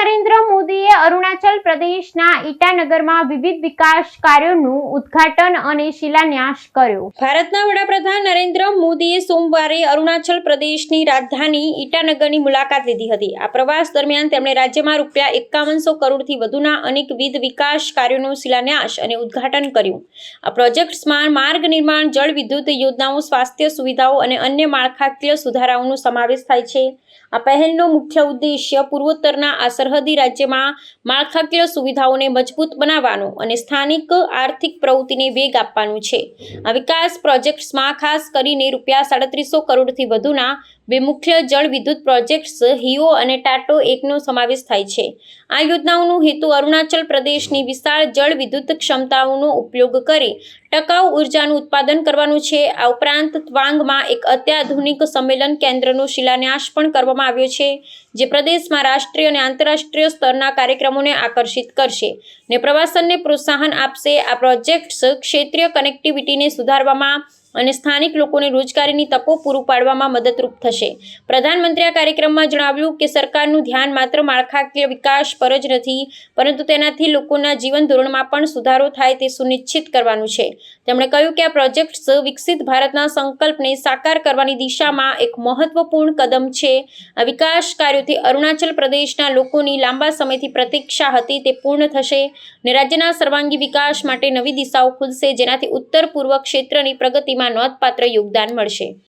నరేంద్ర మోదీ મોદીએ અરુણાચલ પ્રદેશના ઈટાનગરમાં વિવિધ વિકાસ કાર્યોનું ઉદ્ઘાટન અને શિલાન્યાસ કર્યો. ભારતના વડાપ્રધાન નરેન્દ્ર મોદીએ સોમવારે અરુણાચલ પ્રદેશની રાજધાની ઈટાનગરની મુલાકાત લીધી હતી. આ પ્રવાસ દરમિયાન તેમણે રાજ્યમાં રૂપિયા એકાવનસો કરોડથી વધુના અનેકવિધ વિકાસ કાર્યોનો શિલાન્યાસ અને ઉદ્ઘાટન કર્યું. આ પ્રોજેક્ટ્સમાં માર્ગ નિર્માણ, જળ વિદ્યુત યોજનાઓ, સ્વાસ્થ્ય સુવિધાઓ અને અન્ય માળખાકીય સુધારાઓનો સમાવેશ થાય છે. આ પહેલનો મુખ્ય ઉદ્દેશ્ય પૂર્વોત્તરના આ સરહદી રાજ્યમાં માળખાકીય સુવિધાઓને મજબૂત બનાવવાનો અને સ્થાનિક આર્થિક પ્રવૃત્તિને વેગ આપવાનું છે. આ વિકાસ પ્રોજેક્ટ્સમાં ખાસ કરીને રૂપિયા સાડત્રીસો કરોડથી વધુના બે મુખ્ય જળ વિદ્યુત પ્રોજેક્ટ્સ, હિયો અને ટાટો એકનો સમાવેશ થાય છે. આ યોજનાઓનો હેતુ અરુણાચલ પ્રદેશની વિશાળ જળ વિદ્યુત ક્ષમતાઓનો ઉપયોગ કરી ટકાઉ ઉર્જાનું ઉત્પાદન કરવાનું છે. આ ઉપરાંત ત્વાંગમાં એક અત્યાધુનિક સંમેલન કેન્દ્રનો શિલાન્યાસ પણ કરવામાં આવ્યો છે, જે પ્રદેશમાં રાષ્ટ્રીય અને આંતરરાષ્ટ્રીય સ્તરના કાર્યક્રમોને આકર્ષિત કરશે ને પ્રવાસનને પ્રોત્સાહન આપશે. આ પ્રોજેક્ટ્સ ક્ષેત્રીય કનેક્ટિવિટીને સુધારવામાં અને સ્થાનિક લોકોને રોજગારીની તકો પૂરું પાડવામાં મદદરૂપ થશે. પ્રધાનમંત્રી આ કાર્યક્રમમાં જણાવ્યું કે સરકારનું ધ્યાન માત્ર માળખાકીય વિકાસ પર જ નથી, પરંતુ તેનાથી લોકોના જીવન ધોરણમાં પણ સુધારો થાય તે સુનિશ્ચિત કરવાનું છે. તેમણે કહ્યું કે આ પ્રોજેક્ટ્સ વિકસિત ભારતના સંકલ્પને સાકાર કરવાની દિશામાં એક મહત્વપૂર્ણ કદમ છે. આ વિકાસ કાર્યોથી અરુણાચલ પ્રદેશના લોકોની લાંબા સમયથી પ્રતીક્ષા હતી તે પૂર્ણ થશે ને રાજ્યના સર્વાંગી વિકાસ માટે નવી દિશાઓ ખુલશે, જેનાથી ઉત્તર પૂર્વ ક્ષેત્રની પ્રગતિમાં નોંધપાત્ર યોગદાન મળશે.